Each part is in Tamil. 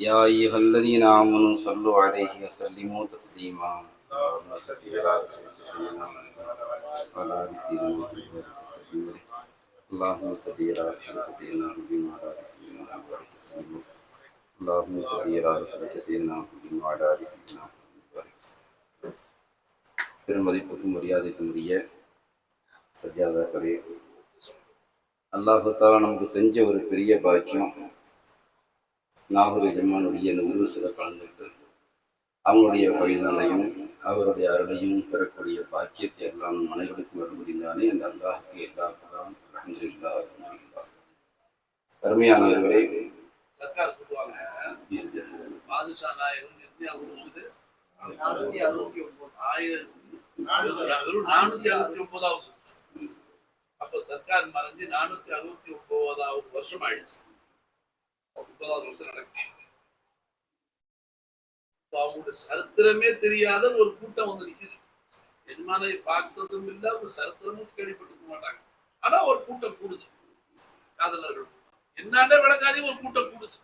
يا أيها الذين آمنوا صلوا عليه وسلموا تسليما اللهم صل على رسولك سيدنا محمد وعلى آل سيدنا محمد وسلم اللهم صل على رسولك سيدنا محمد وعلى آل سيدنا محمد وسلم اللهم صل على رسولك سيدنا محمد وعلى آل سيدنا محمد وسلم பெருமதிப்புக்கும் மரியாதைக்கும் உரிய சஜாதாக்களே அல்லாஹு தாலா நமக்கு செஞ்ச ஒரு பெரிய பாக்கியம் நாகூர் எஜமானுடைய இந்த உருவசில் கலந்துட்டு அவங்களுடைய பழிதனையும் அவருடைய அருளையும் பெறக்கூடிய பாக்கியத்தை எல்லாம் நம் அனைவருக்கும் வர முடிந்தானே அந்த அல்லாஹுக்கு எல்லா புகழும் அல்ஹம்துலில்லாஹ், அல்ஹம்துலில்லாஹ். அருமையானவர்களே நானூத்தி அறுபத்தி ஒன்பதாவது. அப்ப சர்க்கார் மறைஞ்சு நானூத்தி அறுபத்தி ஒன்பதாவது வருஷம் ஆயிடுச்சு. ஒன்பதாவது வருஷம் சரித்திரமே தெரியாத ஒரு கூட்டம் வந்து நிற்குது எஜமானை பார்த்ததும் இல்ல ஒரு சரித்திரமும் கேள்விப்பட்டிருக்க மாட்டாங்க. ஆனா ஒரு கூட்டம் கூடுது. காதலர்கள். என்னண்டே விளக்காதே ஒரு கூட்டம் கூடுது.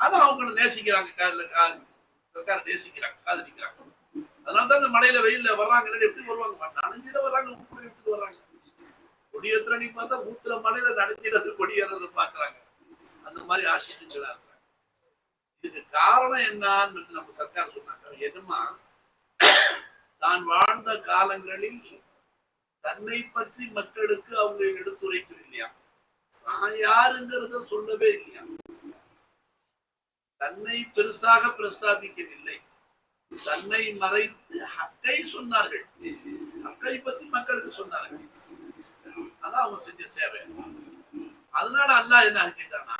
ஆனா அவங்கள நேசிக்கிறாங்க காதல சர்க்கார நேசிக்கிறாங்க காதலிக்கிறாங்க. அதனால தான் இந்த மலையில வெயில்ல வர்றாங்க எப்படி வருவாங்க? நனைஞ்சில வர்றாங்க உப்பு எடுத்துட்டு வர்றாங்க. கொடியேற்ற நீ பார்த்தா ஊத்துல மலையில நனைஞ்சிடது கொடியேறது பாக்குறாங்க அந்த மாதிரி ஆசிரியர்களா இருக்கிறாங்க இதுக்கு காரணம் என்னன்னு நம்ம சர்க்கார் சொன்னாங்க. எதுமா தான் வாழ்ந்த காலங்களில் தன்னை பற்றி மக்களுக்கு அவங்க எடுத்துரைக்கணும் இல்லையா? நான் யாருங்கிறத சொல்லவே இல்லையா? தன்னை பெருசாக பிரஸ்தாபிக்கவில்லை. தன்னை மறைத்து ஹக்கை சொன்னார்கள். ஹக்கை பத்தி மக்களுக்கு சொன்னார்கள். அதான் அவங்க செஞ்ச சேவை. அதனால அல்லாஹ் என்ன கேட்டானா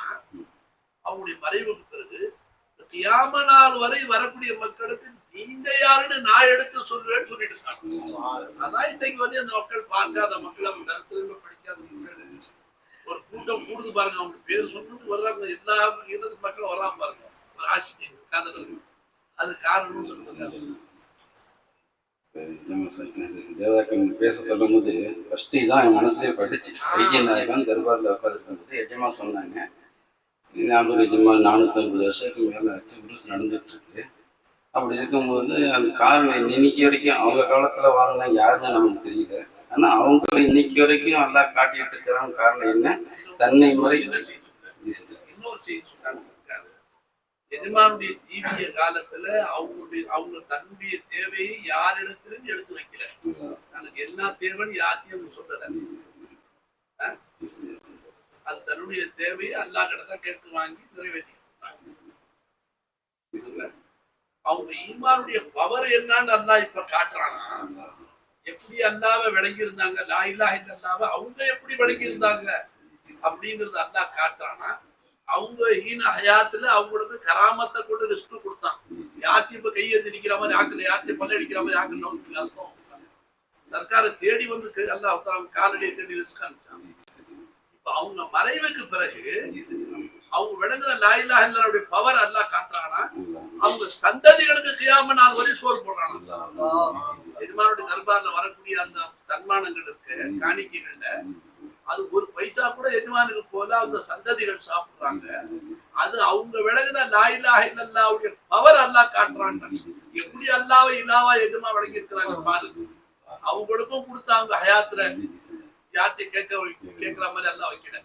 அவங்களுடைய மறைவுக்கு பிறகு கியாம நாள் வரை வரக்கூடிய மக்களுக்கு நீங்க யாருன்னு நான் எடுத்து சொல்வேன்னு சொல்லிட்டு அதான் இன்னைக்கு வந்து அந்த மக்கள் பார்க்காத மக்கள் அவங்க சரித்திரமே படிக்காத ஒரு கூட்டம் கூடுது பாருங்க அவங்க பேர் சொன்னிட்டு வர்றாங்க எல்லா மக்களும் வர்றாங்க பாருங்க. ஒரு ஆசிரியர் காதலர்கள் அது காரணம்னு சொல்லுங்க பேச சொல்லும் போது ஃபர்ஸ்ட் இதான் என் மனசுலயே பட்டுச்சு. வைத்திய நாயகன் தர்பார்ல உட்காந்துருக்கும் எஜமா சொன்னாங்க. நானூறு எஜமா நானூத்தி ஐம்பது வருஷத்துக்கு மேல வச்சு உருசு நடந்துட்டு இருக்கு அப்படி இருக்கும்போது அந்த காரணம் இன்னைக்கு வரைக்கும் அவங்க காலத்துல வாழ்ந்த யாருன்னு நமக்கு தெரியல. ஆனா அவங்கள இன்னைக்கு வரைக்கும் எல்லாம் காட்டிட்டு இருக்கிறாங்க காரணம் என்ன? தன்னை முறை. இன்னொரு செய்தி சொன்னாங்க எஜமானுடைய ஜீவிய காலத்துல அவங்களுடைய அவங்க தன்னுடைய தேவையை யாரிடத்திலும் எடுத்து வைக்கல. எனக்கு என்ன தேவைன்னு யார்த்தையும் அவங்க சொல்லல. அது தன்னுடைய தேவையை அல்லா கிட்ட கேட்டு வாங்கி நிறைவேற்றிக்கிட்டாங்க அவங்க ஈமானுடைய பவர் என்னன்னு அல்லா இப்ப காட்டுறானா? எப்படி அல்லாவ விளங்கி இருந்தாங்க லா இல்லாஹ அவங்க எப்படி விளங்கி இருந்தாங்க அப்படிங்கறது அல்லா காட்டுறானா? அவங்க ஈன ஹயாத்துல அவங்களுக்கு கராமத்தை கொண்டு ரிஸ்க் கொடுத்தான். யார்த்தையும் இப்ப கையெழுத்து நிக்கிற மாதிரி ஆக்கல யார்த்தையும் பல்ல அடிக்கிற மாதிரி ஆக்கல சர்க்காரை தேடி வந்து அல்லாஹ் அவங்க காலடியை தேடி ரிஸ்க் அனுப்பிச்சான் இப்ப அவங்க மறைவுக்கு பிறகு அவங்க விளங்குற லாயிலா இல்லனுடைய பவர் அல்லாஹ் காட்டுறானா? அவங்க சந்ததிகளுக்கு கியாம நாள் வரை சோறு போடுறானா? பெருமானுடைய தர்பார்ல வரக்கூடிய அந்த சன்மானங்களுக்கு காணிக்கைகள்ல. அது ஒரு பைசா கூட எஜமானுக்கு போல அந்த சந்ததிகள் சாப்பிடுறாங்க. அது அவங்க விளங்கின லாயிலா இல்லல்லாவுடைய பவர் அல்லா காட்டுறாங்க. எப்படி அல்லாவை இல்லாவா எஜமா விளங்கி இருக்கிறாங்க பாருங்க அவங்களுக்கும் கொடுத்த அவங்க ஹயாத்துல. யார்ட்டையும் கேட்க கேட்கிற மாதிரி எல்லாம் வைக்கல.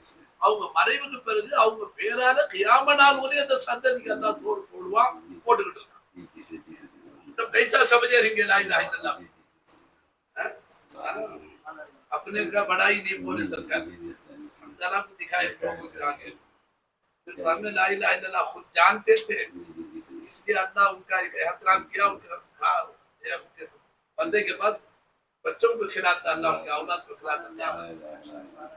அவங்க மறைவுக்கு பிறகு அவங்க பேரால கியாம நாள் ஒரே அந்த சந்ததிக்கு எல்லாம் சோறு போடுவான் போட்டுக்கிட்டு இருக்கான். பைசா சமைச்சா இருங்க லாயிலா இல்லல்லா अपने का बड़ाई नहीं बोले सरकार अल्लाह को दिखाए लोगों के आगे फिर सामने ला इलाहा इल्लल्लाह खुद जानते थे इसलिए अल्लाह उनका एहतराम किया उनका था ये उनके बंदे के बाद बच्चों को खिलाता अल्लाह उनके औलाद को खिलाता अल्लाह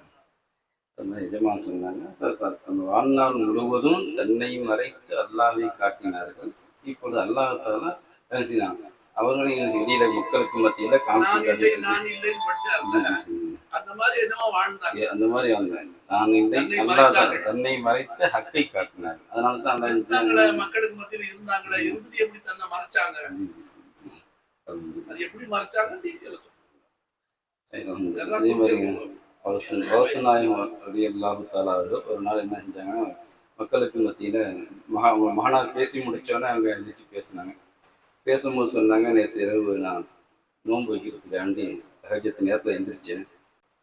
தன்னை எஜமான் சொன்னாங்க அப்ப ச- தன் வாழ்நாள் முழுவதும் தன்னை மறைத்து அல்லாஹை காட்டினார்கள் இப்பொழுது அல்லாஹால என்ன செய்யறாங்க அவர்களை செய்ய- இடையில மக்களுக்கு மத்தியில காமிச்சு அந்த மாதிரி வாழ்ந்தாங்க. இல்லை தன்னை மறைத்து ஹக்கை காட்டினார் அதனால தான் இந்த- மக்களுக்கு மத்தியில இருந்தாங்களே? இருந்துட்டு எப்படி தன்னை மறைச்சாங்க? அது எப்படி மறைச்சாங்க அதே மாதிரி அவசன் அவசநாயம் அலி அல்லாஹு தாலா ஒரு நாள் என்ன செஞ்சாங்க? மக்களுக்கு மத்தியில் மகா மகனார் பேசி முடிச்சோன்னே அவங்க எழுந்திரிச்சு பேசினாங்க. பேசும்போது சொன்னாங்க நேற்று இரவு நான் நோன்பு வைக்கிறதுக்காண்டி தகஜத்து நேரத்தில் எந்திரிச்சேன்.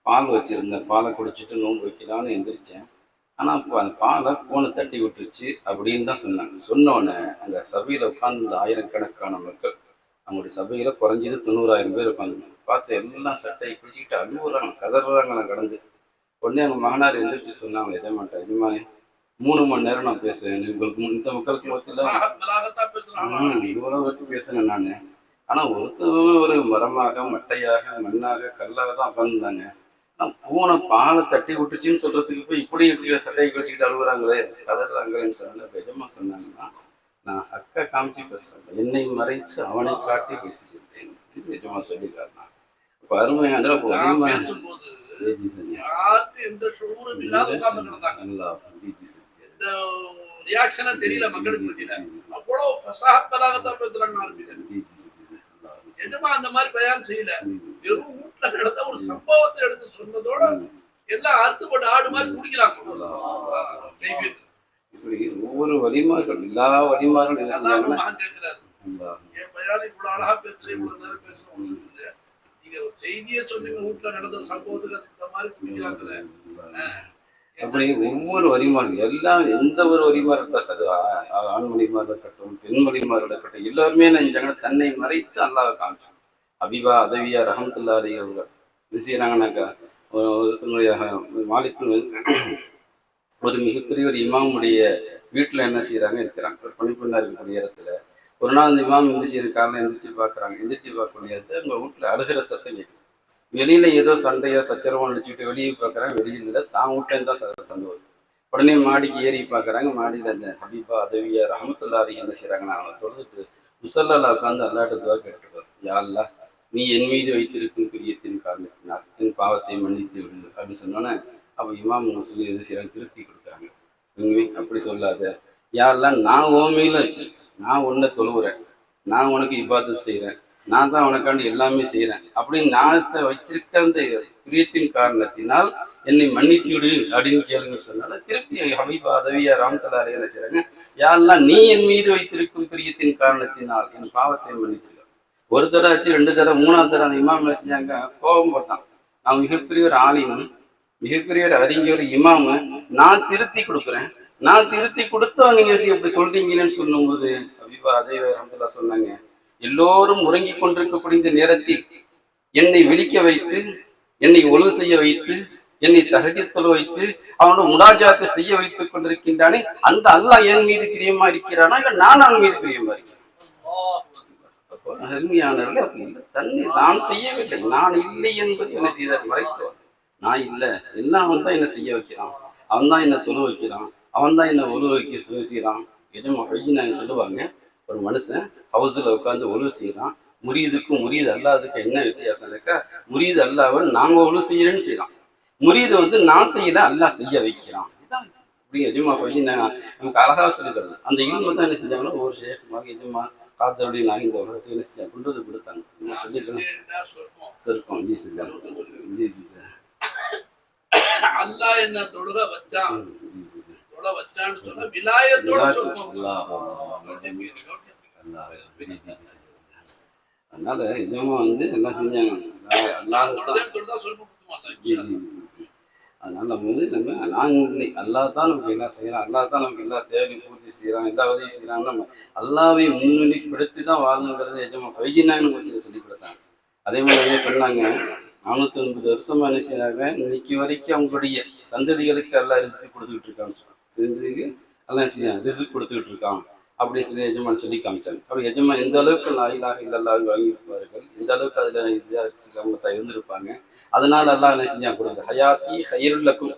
பால் வச்சுருந்தேன். பாலை குடிச்சிட்டு நோன்பு வைக்கலான்னு எந்திரிச்சேன். ஆனால் இப்போ அந்த பாலை ஃபோனை தட்டி விட்டுருச்சு அப்படின்னு தான் சொன்னாங்க. சொன்னோன்னே அங்கே சபையில் உட்காந்து ஆயிரக்கணக்கான மக்கள். அவங்களுடைய சபையில் குறைஞ்சது தொண்ணூறாயிரம் பேர் உட்காந்து பார்த்து எல்லாம் சட்டையை குளிச்சுக்கிட்டு அழுகுறாங்க கதறாங்க நான் கடந்து. உடனே அவங்க மகனார் எந்திரிச்சு சொன்னாங்க எஜமான்ட்ட எஜமானே மூணு மணி நேரம் நான் பேசுறேன் உங்களுக்கு இந்த மக்களுக்கு மத்தியில் இவ்வளவு பத்தி பேசுனேன் நான். ஆனா ஒருத்தவங்க ஒரு மரமாக மட்டையாக மண்ணாக கல்லாக தான் உட்காந்துருந்தாங்க நான் பூனை பாலை தட்டி விட்டுச்சுன்னு சொல்றதுக்கு போய் இப்படி இருக்கிற சட்டையை கழிச்சுக்கிட்டு அழுகுறாங்களே கதறாங்களேன்னு சொன்ன எஜமா சொன்னாங்கன்னா நான் அக்கா காமிச்சு பேசுறேன். என்னை மறைத்து அவனை காட்டி இப்போ அருமையான இப்போ நான் அதிகமாக பேசும்போது ஜி ஜி நல்லா ஜி ஜி சரி எந்த ரியாக்ஷனும் தெரியல மக்களுக்கு மத்தியில அவ்வளவு ஃபசாத் பலாகத்தான் பேசுறாங்க நல்லா எஜமா அந்த மாதிரி பயான் செய்யல. வெறும் வீட்டுல நடந்த ஒரு சம்பவத்தை எடுத்து சொன்னதோட எல்லாம் அறுத்துப்பட்டு ஆடு மாதிரி குடிக்கிறாங்க. ஒவ்வொரு வழிமார்கள் எல்லா வழிமார்கள் என் பயான் இவ்வளவு அழகா பேசுறேன் இவ்வளவு நேரம் இல்ல. நீங்க செய்தியை சொன்னீங்க வீட்டுல நடந்த சம்பவத்துக்கு அது இந்த மாதிரி குடிக்கிறாங்களே. அப்படி ஒவ்வொரு வரிமார்கள் எல்லாம் எந்த ஒரு வரிமார்கள் தான் சரி ஆ- ஆண் வழிமார்கள் இருக்கட்டும் பெண் வழிமார்கள் இருக்கட்டும் எல்லாருமே நினைச்சாங்கன்னா தன்னை மறைத்து அல்லாஹ் காமிச்சோம் அபிபா அதவியா ரஹமத்துல்லா அலி அவங்க என்ன செய்யறாங்கன்னாக்கா ஒரு- ஒருத்தனுடைய மாலிக்கு ஒரு மிகப்பெரிய ஒரு இமாமுடைய வீட்டில் என்ன செய்யறாங்க இருக்கிறாங்க. ஒரு பணிப்பெண்ணா இருக்கக்கூடிய இடத்துல ஒரு நாள் அந்த இமாம் எந்திரிச்சு காலையில் எந்திரிச்சு பார்க்குறாங்க. எந்திரிச்சு பார்க்கக்கூடிய உங்க வீட்டில் அழுகிற சத்தம் கேட்குது வெளியில ஏதோ சண்டையோ சச்சரவோ அடிச்சுட்டு வெளியே பார்க்குறாங்க வெளியில இல்லை தான் வீட்டில் தான் சண்டை வரும். உடனே மாடிக்கு ஏறி பார்க்குறாங்க மாடியில் அந்த ஹபீபா அதவியா ரஹமத்துல்லாதி என்ன செய்கிறாங்கன்னா அவனை தொழுதுட்டு முசல்லால உட்காந்து அல்லாட்ட துவா கேட்டுருவார் யாழ்லா நீ என் மீது வைத்திருக்கும் பிரியத்தின் காரணத்தினால் என் பாவத்தை மன்னித்து விடு அப்படின்னு சொன்னோன்னே அப்போ இமாம் சொல்லி என்ன செய்கிறாங்க திருப்தி கொடுக்குறாங்க. உண்மை அப்படி சொல்லாத. யாரெல்லாம் நான் ஓமையில வச்சிருக்கேன். நான் உன்னை தொழுவுறேன். நான் உனக்கு இபாதத் செய்கிறேன் நான் தான் உனக்காண்டி எல்லாமே செய்கிறேன் அப்படின்னு நான் வச்சிருக்க அந்த பிரியத்தின் காரணத்தினால் என்னை மன்னித்து விடு அப்படின்னு கேளுங்க சொன்னால திருப்பி ஹபீபா அதவியா ராம்தலா என்ன செய்றாங்க? யாரெல்லாம் நீ என் மீது வைத்திருக்கும் பிரியத்தின் காரணத்தினால் என் பாவத்தை மன்னித்து ஒரு தடவை ஆச்சு ரெண்டு தடவை மூணாவது தடவை அந்த இமாம் செஞ்சாங்க? கோபம் போட்டான். நான் மிகப்பெரிய ஒரு ஆலிமும் மிகப்பெரிய ஒரு அறிஞர் இமாமு. நான் திருத்தி கொடுக்குறேன். நான் திருத்தி கொடுத்தா நீங்க சி- சொல்றீங்கன்னு சொல்லும்போது அபிபா அதவியா ராம்தலா சொன்னாங்க எல்லோரும் உறங்கிக் கொண்டிருக்கக்கூடிய இந்த நேரத்தில் என்னை விழிக்க வைத்து என்னை ஒழுங்கு செய்ய வைத்து என்னை தகஜத்தில் வைத்து அவனோட முடாஜாத்தை செய்ய வைத்துக் கொண்டிருக்கின்றானே அந்த அல்லாஹ் என் மீது பிரியமா இருக்கிறானா? இல்ல நான் அவன் மீது பிரியமா இருக்கிறேன்? அருமையானவர்கள் அப்படி இல்லை தன்னை நான் செய்யவில்லை. நான் இல்லை என்பது என்ன செய்தார் மறைத்தவர். நான் இல்லை. என்ன அவன் தான் என்ன செய்ய வைக்கிறான்? அவன் தான் என்ன தொழு வைக்கிறான். அவன் தான் என்ன ஒழு வைக்க சொல்லி செய்கிறான். எதுவும் வழி சொல்லுவாங்க. ஒரு மனுஷன் ஹவுஸில் உட்காந்து ஒழு செய்கிறான் முறியதுக்கும் முறியது அல்லாததுக்கும் என்ன வித்தியாசம் இருக்கா? முறியது அல்லாவன் நாங்கள் ஒழு செய்யறேன்னு செய்கிறான் முறியது வந்து நான் செய்யல அல்லாஹ் செய்ய வைக்கிறான். இப்படி எஜமா நான் நமக்கு அழகாக சொல்லித்தரது. அந்த இல்மு தான் என்ன செஞ்சாங்களோ ஒரு ஷேக்குமாக எஜமா காத்தோடி நான் இந்த உலகத்துக்கு என்ன செஞ்சாங்க? கொண்டு வந்து கொடுத்தாங்க. சொல்லிருக்கோம் ஜி செஞ்சாங்க ஜி சார். அல்லாஹ் என்ன தொழுக வச்சான்? ஜி சார். தொழ வச்சான்னு சொன்னா விலாயத்தோட சார் அதனால இதுவும் வந்து எல்லாம் செஞ்சாங்க. அதனால நம்ம வந்து நம்ம இல்லை அல்லாஹ் தான் நமக்கு எல்லாம் செய்யறான்? அல்லாஹ் தான் நமக்கு எல்லா தேவையும் பூர்த்தி செய்யறான் எல்லா உதவியும் செய்யறான் நம்ம அல்லாவை முன்னிலைப்படுத்தி தான் வாழணுங்கிறது எஜமா ஃபைஜினாங்க நம்ம செய்ய சொல்லி கொடுத்தாங்க. அதே மாதிரி சொன்னாங்க நானூத்தி ஒன்பது வருஷமா என்ன செய்யறாங்க இன்னைக்கு வரைக்கும் அவங்களுடைய சந்ததிகளுக்கு எல்லாம் ரிஸ்க் கொடுத்துக்கிட்டு இருக்கான்னு சொல்றாங்க. செஞ்சுக்கு எல்லாம் செய்ய ரிஸ்க் கொடுத்துக்கிட்டு இருக்கான். அப்படி சொல்லி எஜமான் சொல்லி காமிச்சாங்க. அப்போ எஜமான் எந்த அளவுக்கு நாயிலாக இல்லல்லா வாங்கியிருப்பார்கள்? எந்த அளவுக்கு அதுல இதா அவங்க இருந்திருப்பாங்க? அதனால எல்லாம் என்ன செஞ்சாங்க கொடுங்க. ஹயாத்தி ஹைருல்லக்கும்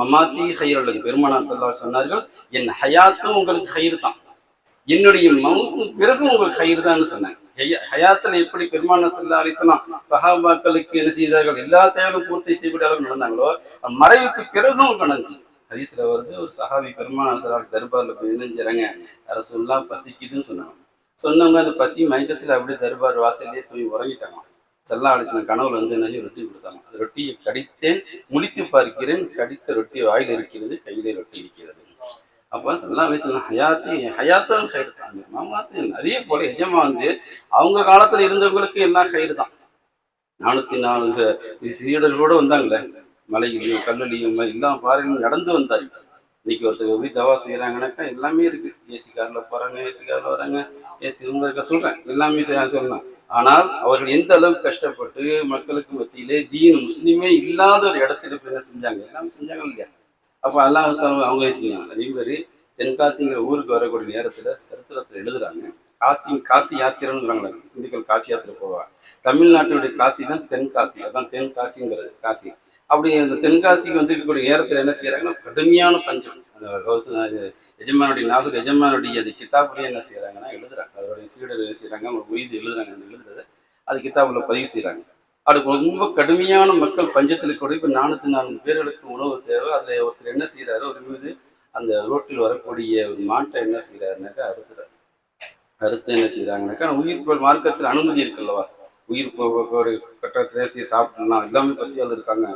மமாத்தி ஹைருல்லக்கும் பெருமானார் செல்லா சொன்னார்கள் என் ஹயாத்தும் உங்களுக்கு ஹயிர் தான். என்னுடைய மவுத்து பிறகு உங்களுக்கு ஹயிர் தான் சொன்னாங்க. ஹயாத்துல எப்படி பெருமான செல்லா அலிஸ்லாம் சஹாபாக்களுக்கு என்ன செய்தார்கள்? எல்லா தேவையும் பூர்த்தி செய்யக்கூடிய அளவுக்கு நடந்தாங்களோ மறைவுக்கு பிறகும் நடந்துச்சு. ஹதீஸ்ல வருது ஒரு சஹாபி பெருமானார் சல்லா தர்பார்ல போய் என்ன செஞ்சாங்க அரசுல்லா பசிக்குதுன்னு சொன்னாங்க. சொன்னவங்க அந்த பசி மயக்கத்துல அப்படியே தர்பார் வாசல்லே தூங்கி உறங்கிட்டாங்க. செல்லா அலிஸ்லாம் கனவுல வந்து என்ன ரொட்டி கொடுத்தாங்க. அந்த ரொட்டியை கடித்தேன் முடித்து பார்க்கிறேன் கடித்த ரொட்டி வாயில் இருக்கிறது கையிலே ரொட்டி இருக்கிறது. அப்போ செல்லா அலிஸ்லாம் ஹயாத்தி ஹயாத்தும் கயிறு தான். மமாத்து அதே போல எஜமா வந்து அவங்க காலத்துல இருந்தவங்களுக்கு எல்லாம் கயிறு தான். நானூத்தி நாலு ச- சீடர்களோட வந்தாங்களே மலையிலையும் கல்லுலையும் எல்லாம் பாறையிலும் நடந்து வந்தாரு இன்னைக்கு ஒருத்தர் எப்படி தவா செய்கிறாங்கனாக்கா எல்லாமே இருக்கு. ஏசி கார்ல போறாங்க ஏசி கார்ல வராங்க. ஏசி உங்களுக்கு சொல்றேன். எல்லாமே செய்ய சொல்லலாம். ஆனால் அவர்கள் எந்த அளவுக்கு கஷ்டப்பட்டு மக்களுக்கு மத்தியிலே தீன் முஸ்லீமே இல்லாத ஒரு இடத்துல போய் என்ன செஞ்சாங்க? எல்லாமே செஞ்சாங்க இல்லையா? அப்ப அல்லாஹ் அவங்க செஞ்சாங்க அதே மாதிரி தென்காசிங்கிற ஊருக்கு வரக்கூடிய நேரத்துல சரித்திரத்தில் எழுதுறாங்க. காசி காசி யாத்திரைன்னு இந்துக்கள் காசி யாத்திரை போவாங்க. தமிழ்நாட்டினுடைய காசி தான் தென்காசி. அதான் தென்காசிங்கிறது. காசி. அப்படி அந்த தென்காசிக்கு வந்து இருக்கக்கூடிய நேரத்தில் என்ன செய்யறாங்கன்னா கடுமையான பஞ்சம். அந்த எஜமானுடைய நாகூர் எஜமானுடைய அந்த கிதாபுலேயே என்ன செய்யறாங்கன்னா எழுதுறாங்க. அதோடைய சீடர் என்ன செய்யறாங்க அவங்க உயிர் எழுதுறாங்க. அந்த எழுதுறதை அது கித்தாப்புல பதிவு செய்யறாங்க அதுக்கு ரொம்ப கடுமையான மக்கள் பஞ்சத்தில் கூட இப்போ நானூற்றி நான்கு பேர்களுக்கு உணவு தேவை. அதில் ஒருத்தர் என்ன செய்யறாரு ஒரு மீது அந்த ரோட்டில் வரக்கூடிய ஒரு மாட்டை என்ன செய்யறாருனாக்கா அறுத்துறாரு அறுத்து என்ன செய்யறாங்கனாக்கா உயிர் போல் மார்க்கத்தில் அனுமதி இருக்குல்லவா? உயிர் போக்கு கட்டத்திலே சாப்பிடலாம் எல்லாமே பசியால் இருக்காங்க.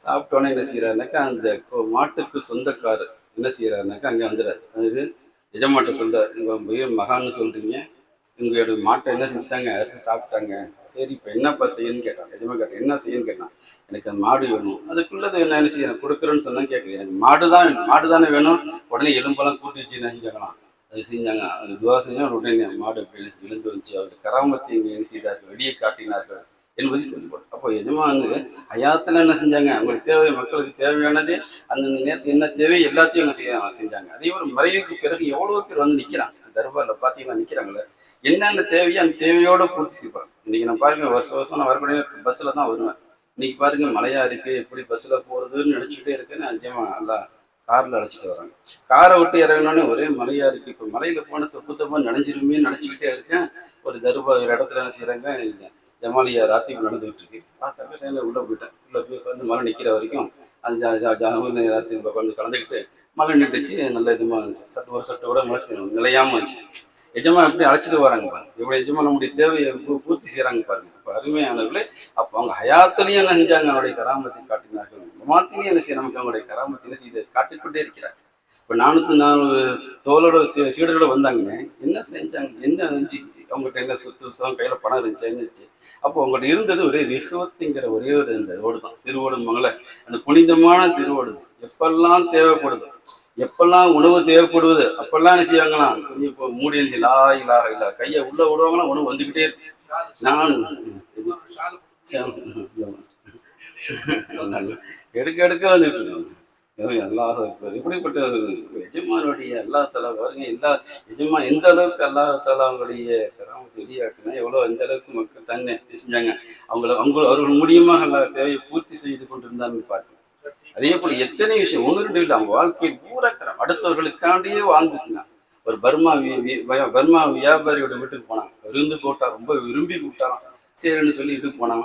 சாப்பிட்டோன்னே என்ன செய்யறாருனாக்கா அந்த மாட்டுக்கு சொந்தக்காரர் என்ன செய்யறாருனாக்கா அங்கே வந்துடுறாரு அது எஜமாட்ட சொல்றாரு உங்க மகான்னு சொல்றீங்க. உங்களுடைய மாட்டை என்ன செஞ்சுட்டாங்க? அறுத்து சாப்பிட்டாங்க. சரி இப்போ என்னப்பா செய்யணும்னு கேட்டான். எஜமா கேட்டேன் என்ன செய்யணும்னு கேட்டான்? எனக்கு அந்த மாடு வேணும். அதுக்குள்ளது என்ன என்ன செய்யணும் கொடுக்குறேன்னு சொன்னா கேட்கல. எனக்கு மாடு தான் வேணும். மாடு தானே வேணும். உடனே எலும்பெல்லாம் கூட்டி வச்சு நான் கேட்கலாம் அது செஞ்சாங்க. அது துவா செஞ்சா உடனே மாடு விழுந்து வந்துச்சு. அவர் கராமத்தை இங்கே என்ன செய்தார்கள்? வெளியே காட்டினார்கள். என்பதை சொல்லிப்போம் அப்போ எஜமானு ஐயாத்துல என்ன செஞ்சாங்க? அவங்களுக்கு தேவை மக்களுக்கு தேவையானது அந்த நேரத்துக்கு என்ன தேவை எல்லாத்தையும் அவங்க செய்ய செஞ்சாங்க. அதே ஒரு மறைவுக்கு பிறகு எவ்வளவு பேர் வந்து நிக்கிறாங்க. தர்பாரில் பார்த்தீங்கன்னா நிக்கிறாங்களே என்னென்ன தேவையோ அந்த தேவையோட பூர்த்தி செய்வாங்க. இன்னைக்கு நான் பாருங்க வருஷம் வருஷம் நான் வரக்கூடிய பஸ்ல தான் வருவேன். இன்னைக்கு பாருங்க மழையா இருக்கு எப்படி பஸ்ல போறதுன்னு நினைச்சுட்டே இருக்கேன்னு நிஜமா நல்லா கார்ல அழைச்சிட்டு வராங்க காரை விட்டு இறங்கினோடனே ஒரே மழையா இருக்கு. இப்ப மலையில போன தொப்பு தப்பா நினைஞ்சிருமே நினைச்சுக்கிட்டே இருக்கேன். ஒரு தர்பா ஒரு இடத்துல என்ன செய்யறாங்க ஜமாலியா ராத்திரி நடந்துகிட்டு இருக்கு பார்த்தாக்க சேர்ந்து உள்ள போயிட்டேன். உள்ள போய் வந்து மழை நிக்கிற வரைக்கும் அந்த ஜாமீன் உட்காந்து கலந்துக்கிட்டு மழை நின்றுச்சு. நல்ல இதுமா இருந்துச்சு சட்டு ஒரு சட்டு கூட மழை செய்யணும் நிலையாம இருந்துச்சு. எஜமா எப்படி அழைச்சிட்டு வராங்க பாருங்க. எப்படி எஜமா நம்முடைய தேவையை பூர்த்தி செய்யறாங்க பாருங்க. இப்போ அருமையானவர்களே அப்ப அவங்க ஹயாத்திலையும் என்ன செஞ்சாங்க அவருடைய கராமத்தை காட்டினார்கள். மாத்திலையும் என்ன செய்ய நமக்கு அவங்களுடைய கராமத்தை செய்து காட்டிக்கொண்டே இருக்கிறார். இப்ப நானூத்தி நாலு தோளோட சீ- சீடரோட வந்தாங்கன்னு என்ன செஞ்சாங்க? என்ன செஞ்சு அவங்ககிட்ட என்ன சொத்து தான் கையில பணம் இருந்துச்சு இருந்துச்சு. அப்போ அவங்கள்ட்ட இருந்தது ஒரே ரிஷவத்துங்கிற ஒரே ஒரு இந்த ஓடு தான். திருவோடுமாங்களே அந்த புனிதமான திருவோடு எப்பெல்லாம் தேவைப்படுது எப்பெல்லாம் உணவு தேவைப்படுவது அப்பெல்லாம் என்ன செய்வாங்களாம்? துணி இப்போ மூடி இருந்துச்சு லா இல்லா இல்ல கையை உள்ள விடுவாங்களாம் உணவு வந்துகிட்டே இருக்கு. நான் எடுக்க எடுக்க வந்துட்டு அல்லாஹ் இப்படிப்பட்ட ஒரு எஜமானுடைய அல்லா தலா பாருங்க எல்லா எஜமா எந்த அளவுக்கு அல்லாஹ் தாலா அவங்களுடைய கராமத்தை எவ்வளோ எவ்வளவு எந்த அளவுக்கு மக்கள் தன்னை செஞ்சாங்க. அவங்கள அவங்க அவர்கள் மூலியமாக தேவையை பூர்த்தி செய்து கொண்டிருந்தான்னு பார்க்கணும் அதே போல எத்தனை விஷயம் ஒன்று ரெண்டு இல்லை அவங்க வாழ்க்கையில் பூரக்கரம் அடுத்தவர்களுக்காண்டியே வாழ்ந்துச்சுன்னா ஒரு பர்மா பர்மா வியாபாரியோட வீட்டுக்கு போனாங்க. விருந்து போட்டா ரொம்ப விரும்பி கூப்பிட்டாராம். சரின்னு சொல்லி இதுக்கு போனாங்க.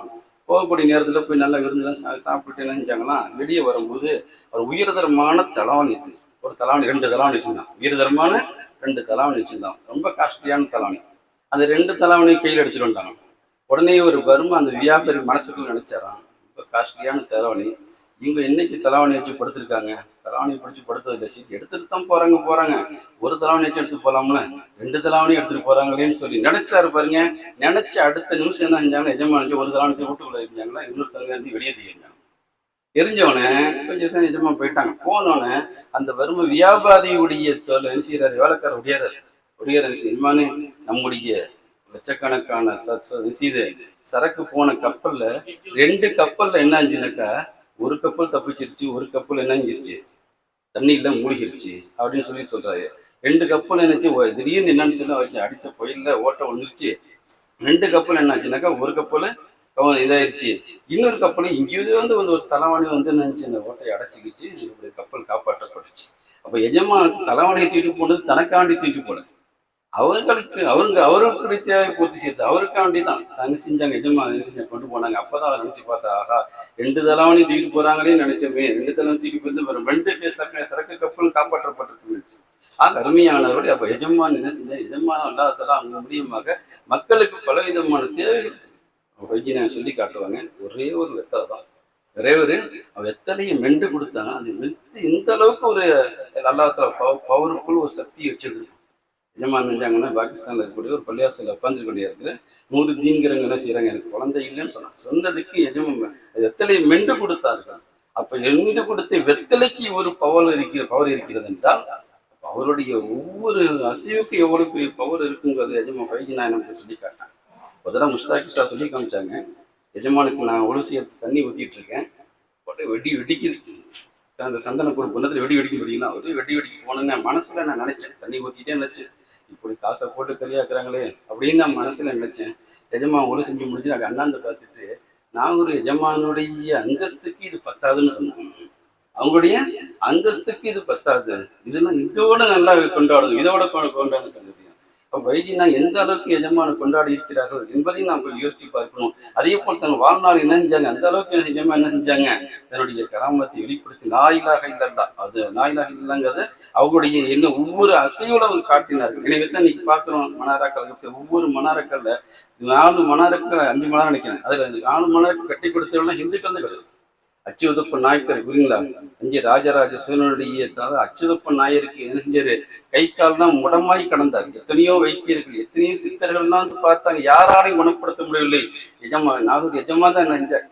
போகக்கூடிய நேரத்தில் போய் நல்லா விருந்துலாம் சா சாப்பிட்டு என்ன செஞ்சாங்கன்னா வெளியே வரும்போது ஒரு உயர்தரமான தலாவணி இது. ஒரு தலாவணி ரெண்டு தலாவணி வச்சிருந்தான். உயர்தரமான ரெண்டு தலாவணி வச்சிருந்தான். ரொம்ப காஸ்ட்லியான தலாவணி அந்த ரெண்டு தலைவனையும் கையில் எடுத்துட்டு வந்தாங்க உடனே ஒரு பர்மா அந்த வியாபாரி மனசுக்குள்ள நினைச்சாராம். ரொம்ப காஸ்ட்லியான தலைவணி இவங்க என்னைக்கு தலாவணி வச்சு படுத்திருக்காங்க? தலாவணி பிடிச்சி படுத்தது இல்லை. எடுத்துட்டு தான் போறாங்க போறாங்க. ஒரு தலாவணி வச்சு எடுத்து போலாம்ல. ரெண்டு தலாவணி எடுத்துட்டு போறாங்களேன்னு சொல்லி நினைச்சாரு பாருங்க. நினைச்ச அடுத்த நிமிஷம் என்ன செஞ்சாங்க? எஜமா நினைச்சு ஒரு தலாவணி வீட்டுக்குள்ள இருந்தாங்களா இன்னொரு தலாவணி வெளியே தெரிஞ்சாங்க எரிஞ்சவனே கொஞ்சம் நிஜமா போயிட்டாங்க. போனோடனே அந்த வறுமை வியாபாரியுடைய தொழில் என்ன செய்யறாரு வேலைக்கார உடையாரு உடையாரு சினிமானு நம்முடைய லட்சக்கணக்கான ச- சரக்கு போன கப்பல்ல ரெண்டு கப்பல்ல என்ன ஆச்சுனாக்கா ஒரு கப்பல் தப்பிச்சிருச்சு ஒரு கப்பல் என்ன ஆஞ்சிருச்சு தண்ணியில மூழ்கிருச்சு அப்படின்னு சொல்லி சொல்றாரு. ரெண்டு கப்பல் என்னச்சு? திடீர்னு என்னன்னு சொல்லி அடிச்ச புயல்ல ஓட்ட விழுந்துருச்சு ரெண்டு கப்பல் என்னாச்சுனாக்கா ஒரு கப்பல் இதாயிருச்சு. இன்னொரு கப்பல் இங்கேயே வந்து வந்து ஒரு தலைவாணி வந்து நினைச்சு இந்த ஓட்டையை அடைச்சிக்கிச்சு. கப்பல் காப்பாற்றப்பட்டுச்சு. அப்ப எஜமா தலைவாணியை தூக்கிட்டு போனது தனக்காண்டி தூக்கிட்டு போனது. அவர்களுக்கு அவங்க அவர்களுடைய தேவை பூர்த்தி செய்து அவருக்காண்டி தான் தாங்க செஞ்சாங்க எஜமா செஞ்சாங்க கொண்டு போனாங்க. அப்பதான் அதை நினைச்சு பார்த்தா ஆகா ரெண்டு தலைவாணி தூக்கிட்டு போறாங்களே நினைச்சோமே. ரெண்டு தலைவணி தூக்கி போயிருந்து வரும் ரெண்டு பேர் சரக்கு சரக்கு கப்பல் காப்பாற்றப்பட்டிருக்கு ஆக அருமையானவர்கள் அப்ப எஜமான் என்ன செஞ்சா எஜமான அல்லாததால அவங்க மூலியமாக மக்களுக்கு பலவிதமான தேவைகள் நான் சொல்லி காட்டுவாங்க. ஒரே ஒரு வெத்தலை தான். இறைவர் வெத்தலையை மென்று கொடுத்தாங்க. அந்த வெத்து இந்த அளவுக்கு ஒரு அல்லாத்துல பவருக்குள் ஒரு சக்தி வச்சிருக்கு. எஜமான் செஞ்சாங்கன்னா பாகிஸ்தான்ல இருக்கக்கூடிய ஒரு பள்ளியாசல உட்காந்து கொண்டே இருக்கிற நூறு தீங்கிறவங்க என்ன செய்யறாங்க எனக்கு குழந்தை இல்லைன்னு சொன்னாங்க சொன்னதுக்கு எஜமான் எத்தனை மெண்டு கொடுத்தார்கள்? அப்ப மென்று கொடுத்த வெத்தலைக்கு ஒரு பவர் இருக்கிற பவர் இருக்கிறது என்றால் அவருடைய ஒவ்வொரு அசைவுக்கு எவ்வளவு பெரிய பவர் இருக்குங்கிறது எஜமான் ஃபைஜி நான் நமக்கு சொல்லி காட்டினேன் முதல்ல முஸ்தாக்கி சார் சொல்லி காமிச்சாங்க. எஜமானுக்கு நான் ஒழுசி தண்ணி ஊத்திட்டு இருக்கேன். போட்டு வெடி வெடிக்குது. அந்த சந்தன ஒரு குணத்துல வெடி வெடிக்க பார்த்தீங்கன்னா ஒரு வெடி வெடிக்க போனேன்னு மனசுல நான் நினைச்சேன். தண்ணி ஊத்திட்டே நினைச்சேன் இப்படி காசை போட்டு கரியாக்குறாங்களே அப்படின்னு நான் மனசுல நினைச்சேன். எஜமா ஒரு செஞ்சு முடிச்சு நான் அண்ணாந்து பார்த்துட்டு நான் ஒரு எஜமானுடைய அந்தஸ்துக்கு இது பத்தாதுன்னு சொன்னாங்க. அவங்களுடைய அந்தஸ்துக்கு இது பத்தாது. இதெல்லாம் இதோட நல்லா கொண்டாடணும். இதோட கொண்டாடணும் சங்கதி அப்ப நான் எந்த அளவுக்கு எஜமான கொண்டாடி இருக்கிறார்கள் என்பதையும் நாம் யோசித்து பார்க்கணும். அதே போல் தன் வாழ்நாள் என்ன செஞ்சாங்க? அந்த அளவுக்கு எஜமா என்ன செஞ்சாங்க? தன்னுடைய கராமத்தை வெளிப்படுத்தி நாயிலாக இல்லைடா அது நாயிலாக இல்லைங்கிறது அவங்களுடைய என்ன ஒவ்வொரு அசையோட அவர் காட்டினார்கள். எனவே தான் இன்னைக்கு பார்க்கிறோம் கழகத்தை ஒவ்வொரு மனாராக்கள்ல நாலு மனாரக்கள் அஞ்சு மணி நினைக்கிறேன். அதுல நாலு மணாரக்கு கட்டி கொடுத்தவங்க ஹிந்துக்கள் தான் கிடையாது. அச்சுதப்ப நாயக்கர் புரியுங்களா அஞ்சு ராஜராஜ சோழனுடைய அச்சுதப்ப நாயருக்கு என்ன செஞ்சாரு? கை கால்லாம் முடமாய் கடந்தார். எத்தனையோ வைத்தியர்கள் எத்தனையோ சித்தர்கள்லாம் வந்து பார்த்தாங்க. யாராலையும் குணப்படுத்த முடியவில்லை. எஜமா நாகூர் எஜமா தான் நினைஞ்சார்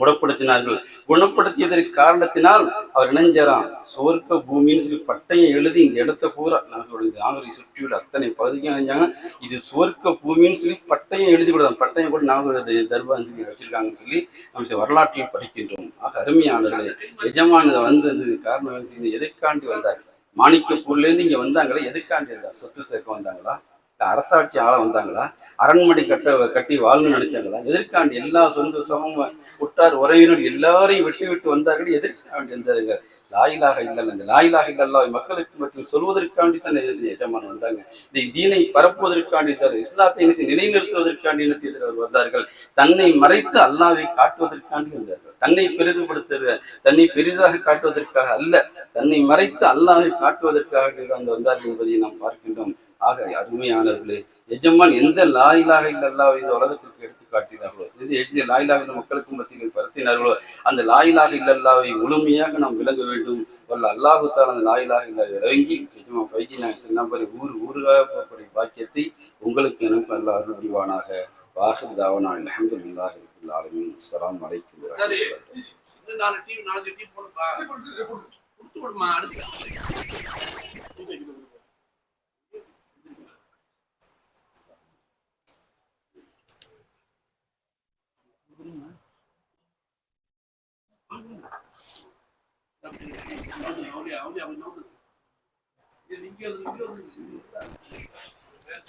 குணப்படுத்தினார்கள். குணப்படுத்தியதற்கு காரணத்தினால் அவர் இணைஞ்சாராம். சுவர்க்க பூமின்னு சொல்லி பட்டையை எழுதி இந்த இடத்த பூரா நமக்கு நாகூரை சுற்றியுள்ள அத்தனை பகுதிக்கும் இணைஞ்சாங்க. இது சுவர்க்க பூமின்னு சொல்லி பட்டயம் எழுதி கொடுத்தாங்க பட்டயம் கூட நாகூர் தர்பார் வச்சிருக்காங்கன்னு சொல்லி நம்ம வரலாற்றில் படிக்கின்றோம். ஆக அருமையானது எஜமானது வந்தது காரணம் எதற்காண்டி எதுக்காண்டி வந்தார்? மாணிக்கப்பூர்லேருந்து இங்கே வந்தாங்களா எதுக்காண்டி இருந்தார் சொத்து சேர்க்க வந்தாங்களா? அரசாட்சி ஆள வந்தாங்களா? அரண்மனை கட்ட கட்டி வாழணும்னு நினைச்சாங்களா? எதிர்காண்டி எல்லா சொந்த சமம் உற்றார் உறவினர் எல்லாரையும் விட்டு விட்டு வந்தார்கள். எதற்காண்டி வந்தாருங்க லாயிலாக இல்லல்ல இந்த லாயிலாக இல்லல்லா மக்களுக்கு மற்றும் சொல்வதற்காண்டி தான் எஜமான் வந்தாங்க. இந்த தீனை பரப்புவதற்காண்டி தான் இஸ்லாத்தை நிலைநிறுத்துவதற்காண்டி என்ன செய்தவர் வந்தார்கள். தன்னை மறைத்து அல்லாவை காட்டுவதற்காண்டி வந்தார்கள். தன்னை பெரிதுபடுத்துற தன்னை பெரிதாக காட்டுவதற்காக அல்ல தன்னை மறைத்து அல்லாவை காட்டுவதற்காக தான் வந்தார்கள் என்பதை நாம் பார்க்கின்றோம். ஆக அருமையானவர்களே எஜமான் எந்த லாயிலாக இல்லல்லா இந்த உலகத்திற்கு எடுத்து காட்டினார்களோ எது எந்த லாயிலாக மக்களுக்கு மத்தியில் பரத்தினார்களோ அந்த லாயிலாக இல்லல்லாவை முழுமையாக நாம் விளங்க வேண்டும். வல்ல அல்லாஹுத்தால் அந்த லாயிலாக இல்லா இறங்கி எஜமா பைஜி நான் சொன்னபடி ஊர் ஊருகாக போகக்கூடிய பாக்கியத்தை உங்களுக்கு எனக்கு அல்லா அருள் புரிவானாக வாஹிர் தாவனா அல்ஹம்துலில்லாஹி ரப்பில் ஆலமீன். அஸ்ஸலாமு அலைக்கும் சரி வரஹ்மத்துல்லாஹி இன்னும் கொடுத்து விடுமா அடுத்து. டீம் போடுப்பா கொடுத்து விடுமா அடுத்து அப்படியே அப்படியே அப்படியே நீங்க வந்து நீங்க வந்து